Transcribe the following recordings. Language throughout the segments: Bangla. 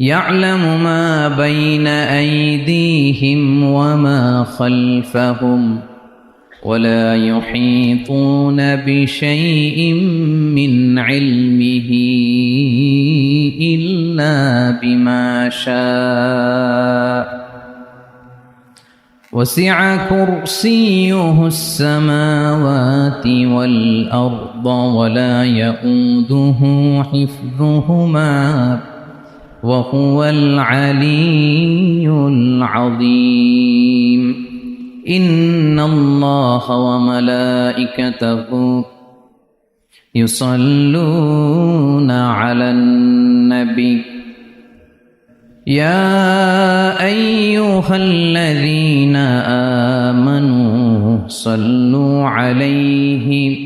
يعلم ما بين أيديهم وما خلفهم ولا يحيطون بشيء من علمه إلا بما شاء. وسع كرسيه السماوات والأرض ولا يؤوده حفظهما. وهو العلي العظيم. إن الله وملائكته يصلون على النبي. يا أيها الذين آمنوا صلوا عليه.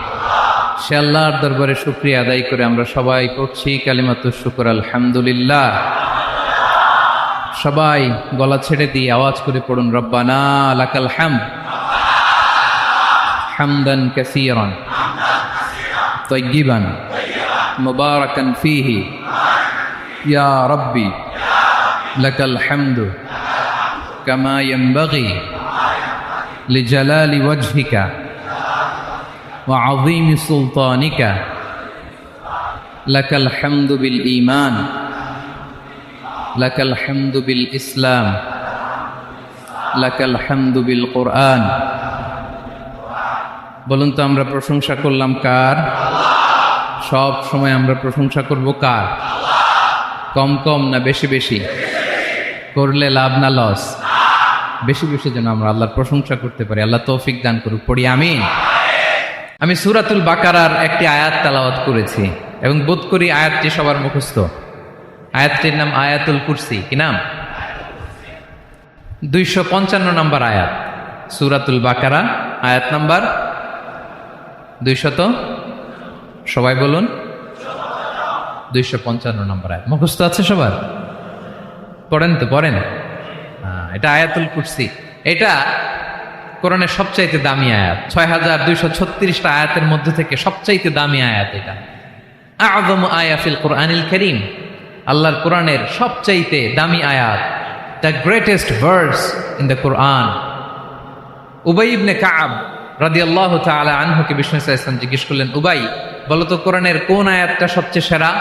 সে আল্লাহর দরবারে শুক্রিয়া আদায় করে আমরা সবাই করছি কালিমাত শুকুর, আলহামদুলিল্লাহ। সবাই গলা ছেড়ে দিয়ে আওয়াজ করে পড়ুন, রব্বানা লাকাল হাম। হামদান কাসিরান। তৈগিবান মুবারাকান ফিহি। ইয়া রব্বি, লাকাল হামদু। কামা ইয়ানবাগি। লিজালালি ওয়াজহিকা। وعظيم سلطانك لك الحمد بالإيمان لك الحمد بالإسلام لك الحمد بالقرآن বলুন তো আমরা প্রশংসা করলাম কার সব সময় আমরা প্রশংসা করব কার কম কম না বেশি বেশি করলে লাভ না লস বেশি বেশি যেন আমরা আল্লাহর প্রশংসা করতে পারি আল্লাহ তৌফিক দান করুক পড়ি আমিন আমি সুরাতুল বাকারার একটি আয়াত তালাওয়াত করেছি এবং বোধ করি আয়াতটি সবার মুখস্থ। আয়াতটির নাম আয়াতুল কুরসি, কি নাম? দুইশো পঞ্চান্ন নম্বর আয়াত। সুরাতুল বাকারা, আয়াত নাম্বার দুইশত। সবাই বলুন। দুইশো পঞ্চান্ন নম্বর আয়াত। মুখস্থ আছে সবার? পড়েন তো, পড়েন। এটা আয়াতুল কুরসি। এটা কোরআনের সবচাইতে দামি আয়াত। ছয় হাজার দুইশো ছত্রিশটা আয়াতের মধ্যে থেকে সবচাইতে দামি আয়াত এটা। আযম আয়াফিল কোরআনিল করিম। আল্লাহর কোরআনের সবচাইতে দামি আয়াত, the greatest verse in the Quran. উবাই ইবনে কাব আল্লাহ তাআলা আনহুকে বিষ্ণু ইসলাম জিজ্ঞেস করলেন, উবাই, বলো তো কোরআনের কোন আয়াতটা সবচেয়ে সেরা?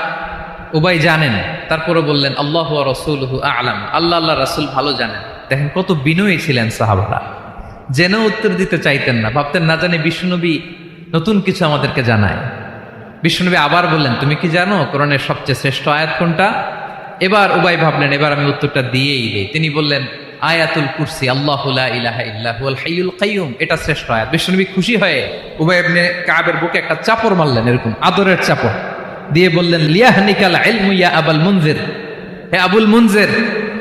উবাই জানেন। তারপরে বললেন, আল্লাহ রসুলহু আলাম। আল্লাহ আল্লাহ রাসূল ভালো জানেন। দেখেন কত বিনয়ী ছিলেন সাহাবারা। জেনেও উত্তর দিতে চাইতেন না। ভাবতেন, না জানি বিষ্ণুনবী নতুন কিছু আমাদেরকে জানায়। বিষ্ণুনবী আবার বললেন, তুমি কি জানো, কোরআনের সবচেয়ে শ্রেষ্ঠ আয়াত কোনটা? এবার উবাই ভাবলেন, এবার আমি উত্তরটা দিয়েই দিই। তিনি বললেন, আয়াতুল কুরসি, আল্লাহু লা ইলাহা এটা শ্রেষ্ঠ আয়াত। বিশ্বনবী খুশি হয়ে উবাই ইবনে কাবের বুকে একটা চাপড় মারলেন, এরকম আদরের চাপড় দিয়ে বললেন, লিয়াহনিকাল ইলমু ইয়া আবুল মুনজির। হে আবুল মুনজির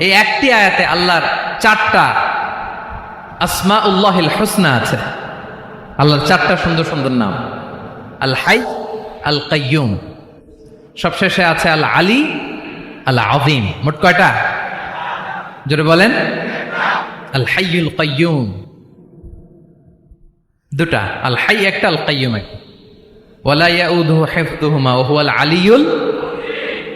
এই একটি আয়াতে আল্লাহর চারটা আসমা উল্লাহিল হোসনা আছে। আল্লাহর চারটা সুন্দর সুন্দর নাম। আল হাই, আল কাইয়ুম। সবশেষে আছে আল আলী, আল আযীম। মোট কয়টা? জোরে বলেন। আল হাইয়ুল কাইয়ুম। দুটা। আল হাই একটা, আল কাইয়ুম একটা। ওয়ালা ইয়াউদুহু হিফযুহুমা ওয়া হুয়াল আলিয়ুল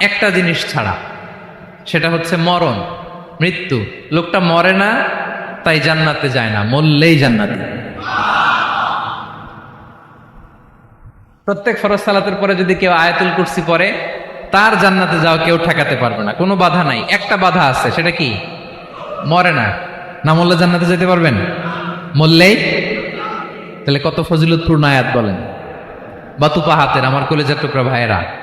একটা জিনিস ছাড়া। সেটা হচ্ছে মরণ, মৃত্যু। লোকটা মরে না, তাই জান্নাতে যায় না, মরলেই জান্নাতে প্রত্যেক ফরজ সালাতের পরে যদি কেউ আয়াতুল কুরসি পরে তার জান্নাতে যাওয়া কেউ ঠেকাতে পারবে না। কোনো বাধা নাই। একটা বাধা আছে, সেটা কি? মরে না। না মরলে জান্নাতে যেতে পারবেন? মরলেই? তাহলে কত ফজিলতপূর্ণ আয়াত বলেন। বাতুপা হাতের, আমার কলেজের টুকরা ভাইয়েরা।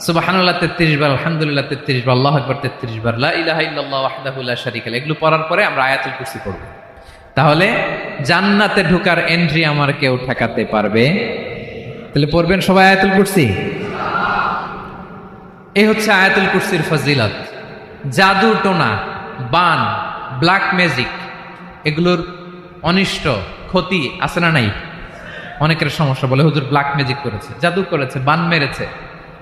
সুবাহানুল্লাহ, তেত্রিশ বার, আলহামদুলিল্লাহ, তেত্রিশ বার, আল্লাহ আকবর, তেত্রিশ বার লাহ। এগুলো পড়ার পরে আমরা আয়াতুল কুরসি পড়ব। তাহলে জান্নাতে ঢোকার এন্ট্রি আমার কেউ ঠেকাতে পারবে? তাহলে পড়বেন সবাই আয়াতুল কুরসি? এই হচ্ছে আয়াতুল কুরসির ফজিলত। জাদু টোনা, বান ব্ল্যাক ম্যাজিক এগুলোর অনিষ্ট, ক্ষতি আছে না নাই? অনেকের সমস্যা বলে, হুজুর ব্ল্যাক ম্যাজিক করেছে, জাদু করেছে, বান মেরেছে।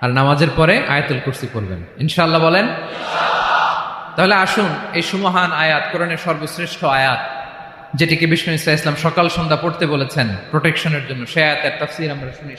আর নামাজের পরে আয়াতুল কুরসি পড়বেন। ইনশাল্লাহ বলেন? তাহলে আসুন, এই সুমহান আয়াত, কোরআনের সর্বশ্রেষ্ঠ আয়াত, যেটিকে বিষ্ণু ইসলাম সকাল সন্ধ্যা পড়তে বলেছেন প্রোটেকশনের জন্য। সে আয়াতের তাফসির আমরা শুনি।